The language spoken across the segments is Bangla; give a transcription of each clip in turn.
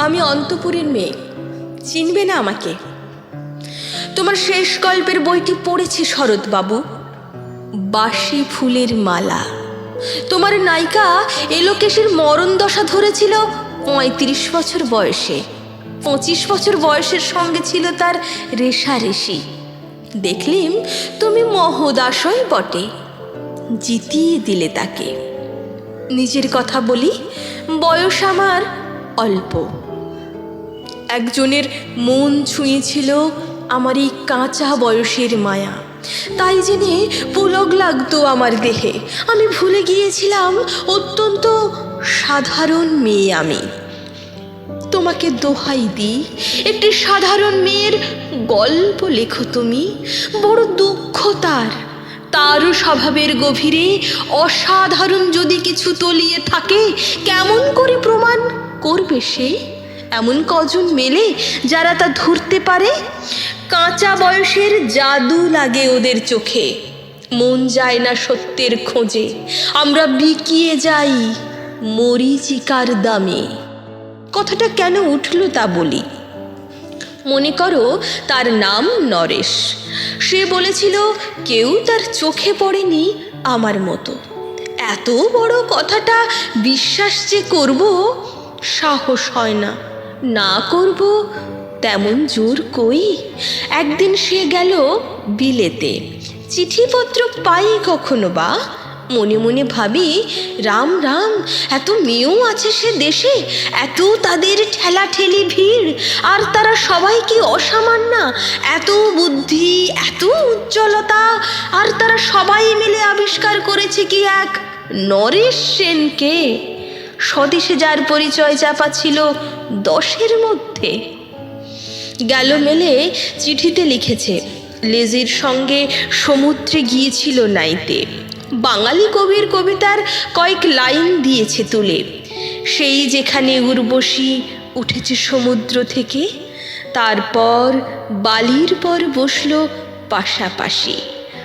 আমি অন্তপুরের মেয়ে। চিনবে না আমাকে। তোমার শেষ গল্পের বইটি পড়েছি শরৎবাবু। বাসি ফুলের মালা। তোমার নায়িকা এলোকেশের মরণ দশা ধরেছিল পঁয়ত্রিশ বছর বয়সে। পঁচিশ বছর বয়সের সঙ্গে ছিল তার রেশারেশি। দেখলিম তুমি মহোদাসই বটে। জিতিয়ে দিলে তাকে। নিজের কথা বলি, বয়স আমার অল্প। একজনের মন ছুঁয়েছিল আমার এই কাঁচা বয়সের মায়া। তাই জেনে পুলক লাগতো আমার দেহে। আমি ভুলে গিয়েছিলাম, অত্যন্ত সাধারণ মেয়ে আমি। তোমাকে দোহাই দিই, একটি সাধারণ মেয়ের গল্প লেখো তুমি। বড় দুঃখ তার। তারও স্বভাবের গভীরে অসাধারণ যদি কিছু তলিয়ে থাকে, কেমন করে প্রমাণ করবে সে? এমন কজন মেলে যারা তা ধরতে পারে? কাঁচা বয়সের জাদু লাগে ওদের চোখে। মন যায় না সত্যের খোঁজে। আমরা বিকিয়ে যাই মরিচিকার দামে। কথাটা কেন উঠল তা বলি। মনে করো তার নাম নরেশ। সে বলেছিল, কেউ তার চোখে পড়েনি আমার মতো। এত বড় কথাটা বিশ্বাস যে করব, সাহস হয় না। না করব, তেমন জোর কই? একদিন সে গেল বিলেতে। চিঠিপত্র পাই কখনো বা? মনে মনে ভাবি, রাম রাম, এত মেয়েও আছে সে দেশে, এত তাদের ঠেলা ঠেলি ভিড়, আর তারা সবাই কি অসামান্য? এত বুদ্ধি, এত উজ্জ্বলতা, আর তারা সবাই মিলে আবিষ্কার করেছে কি এক নরেশ সেনকে? স্বদেশে যার পরিচয় চাপা ছিল দশের মধ্যে। গেল মেলে চিঠিতে লিখেছে, লেজির সঙ্গে সমুদ্রে গিয়েছিল নাইতে। বাঙালি কবির কবিতার কয়েক লাইন দিয়েছে তুলে। সেই যেখানে উর্বশী উঠেছে সমুদ্র থেকে, তারপর বালির পর বসল পাশাপাশি।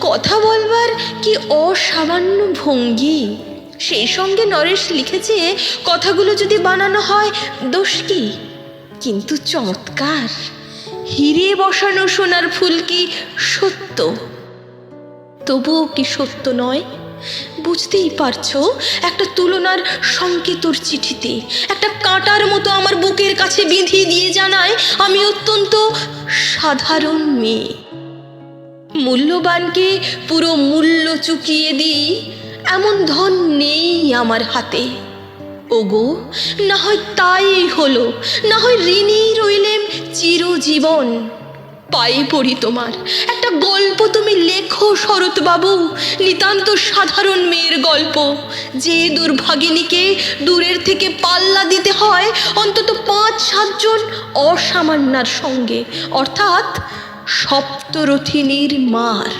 কথা বলবার কি অসামান্য ভঙ্গি? সেই সঙ্গে নরেশ লিখেছে, কথাগুলো যদি বানানো হয়, দোষ কি? কিন্তু চমৎকার। হিরে বসানো সোনার ফুল কি সত্য? তবুও কি সত্য নয়? বুঝতেই পারছ, একটা তুলনার সংকেতর চিঠিতে, একটা কাঁটার মতো আমার বুকের কাছে বিঁধিয়ে দিয়ে জানায়, আমি অত্যন্ত সাধারণ মেয়ে। মূল্যবানকে পুরো মূল্য চুকিয়ে দিই? এমন ধন নেই আমার হাতে। ওগো, না হয় তাই হলো, না হয় ঋণী রইলেম চিরজীবন। পায়ে পড়ি তোমার। একটা গল্প তুমি লেখো, শরৎবাবু। নিতান্ত সাধারণ মেয়ের গল্প। যে দুর্ভাগিনীকে দূরের থেকে পাল্লা দিতে হয়, অন্তত পাঁচ সাতজন অসামান্যার সঙ্গে। অর্থাৎ সপ্তরথিনীর মার।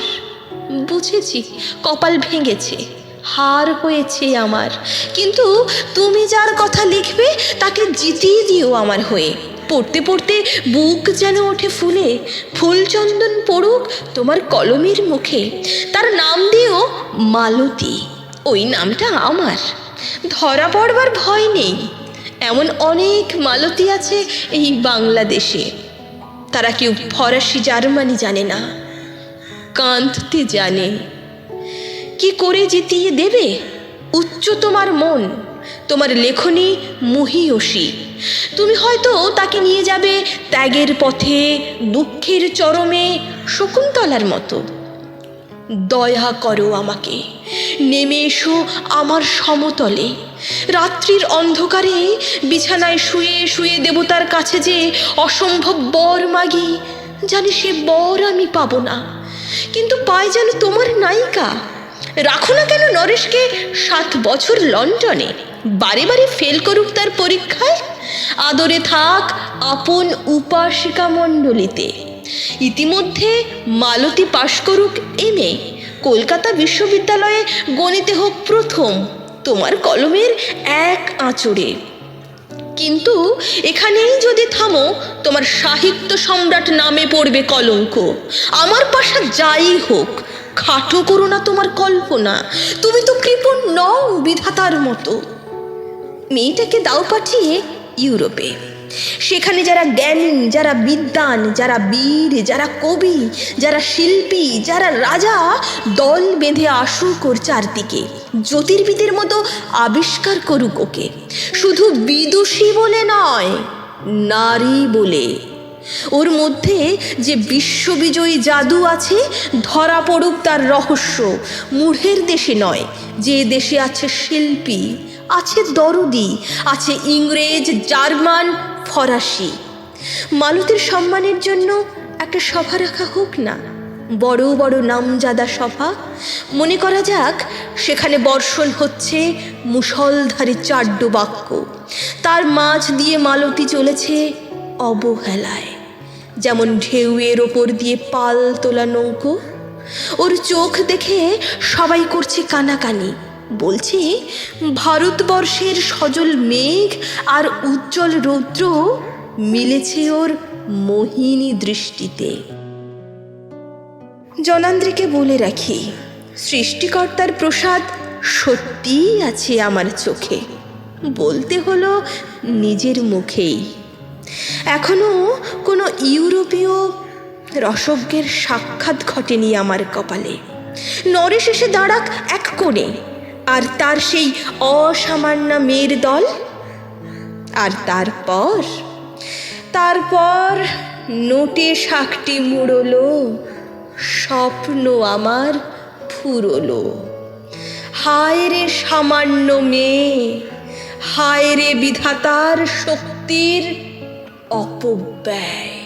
বুঝেছি, কপাল ভেঙেছে, হার হয়েছে আমার। কিন্তু তুমি যার কথা লিখবে, তাকে জিতিয়ে দিও আমার হয়ে। পড়তে পড়তে বুক যেন ওঠে ফুলে ফুলচন্দন পড়ুক তোমার কলমের মুখে। তার নাম দিও মালতী, ওই নামটা আমার। ধরা পড়বার ভয় নেই, এমন অনেক মালতী আছে এই বাংলাদেশে। তারা কেউ ফরাসি, জার্মানি জানে না কাঁদতে জানে। কি করে জিতিয়ে দেবে? উচ্চ তোমার মন, তোমার লেখনী মহিয়সী। তুমি হয়তো তাকে নিয়ে যাবে ত্যাগের পথে, দুঃখের চরমে, শকুন্তলার মতো। দয়া করো আমাকে নেমে এসো আমার সমতলে। রাত্রির অন্ধকারে বিছানায় শুয়ে শুয়ে দেবতার কাছে যে অসম্ভব বর মাগি, জানি সে বর আমি পাব না। কিন্তু পায় যেন তোমার নায়িকা। রাখো না কেন নরেশকে সাত বছর লন্ডনে। বারে বারে ফেল করুক তার পরীক্ষায়। আদরে থাক আপন উপাসিকা মণ্ডলীতে ইতিমধ্যে মালতী পাশ করুক এম এ কলকাতা বিশ্ববিদ্যালয়ে গণিতে হোক প্রথম, তোমার কলমের এক আঁচড়ে। কিন্তু এখানেই যদি থামো, তোমার সাহিত্য সম্রাট নামে পড়বে কলঙ্ক। আমার পাশা যাই হোক, খাটো করো না তোমার কল্পনা। তুমি তো কৃপণ নও বিধাতার মতো। মেয়েটাকে দাও পাঠিয়ে ইউরোপে। সেখানে যারা জ্ঞানী, যারা বিদ্বান, যারা বীর, যারা কবি, যারা শিল্পী, যারা রাজা, দল বেঁধে আসুক ওর চারদিকে। জ্যোতির্বিদের মতো আবিষ্কার করুক ওকে। শুধু বিদুষী বলে নয়, নারী বলে। ওর মধ্যে যে বিশ্ববিজয়ী জাদু আছে, ধরা পড়ুক তার রহস্য। মূঢ়ের দেশে নয়, যে দেশে আছে শিল্পী। আছে দরদি, আছে ইংরেজ, জার্মান, ফরাসি। মালতীর সম্মানের জন্য একটা সভা রাখা হোক না। বড় বড় নামজাদা সভা। মনে করা যাক, সেখানে বর্ষণ হচ্ছে মুষলধারী চাড্ড বাক্য তার মাঝ দিয়ে মালতী চলেছে অবহেলায়। যেমন ঢেউয়ের ওপর দিয়ে পাল তোলা নৌকো। ওর চোখ দেখে সবাই করছে কানাকানি। বলছে, ভারতবর্ষের সজল মেঘ আর উজ্জ্বল রৌদ্র মিলেছে ওর মোহিনী দৃষ্টিতে। জনান্দ্রীকে বলে রাখি, সৃষ্টিকর্তার প্রসাদ সত্যিই আছে আমার চোখে। বলতে হলো নিজের মুখেই। এখনও কোনো ইউরোপীয় রসজ্ঞের সাক্ষাৎ ঘটেনি আমার কপালে। নরেশ এসে দাঁড়াক এক কোণে। আর তার সেই অসামান্য মেয়ের দল? আর তারপর? তারপর নোটে শাকটি মুড়লো, স্বপ্ন আমার ফুরলো। হায় রে সামান্য মেয়ে, হায় রে বিধাতার শক্তির অপব্যয়।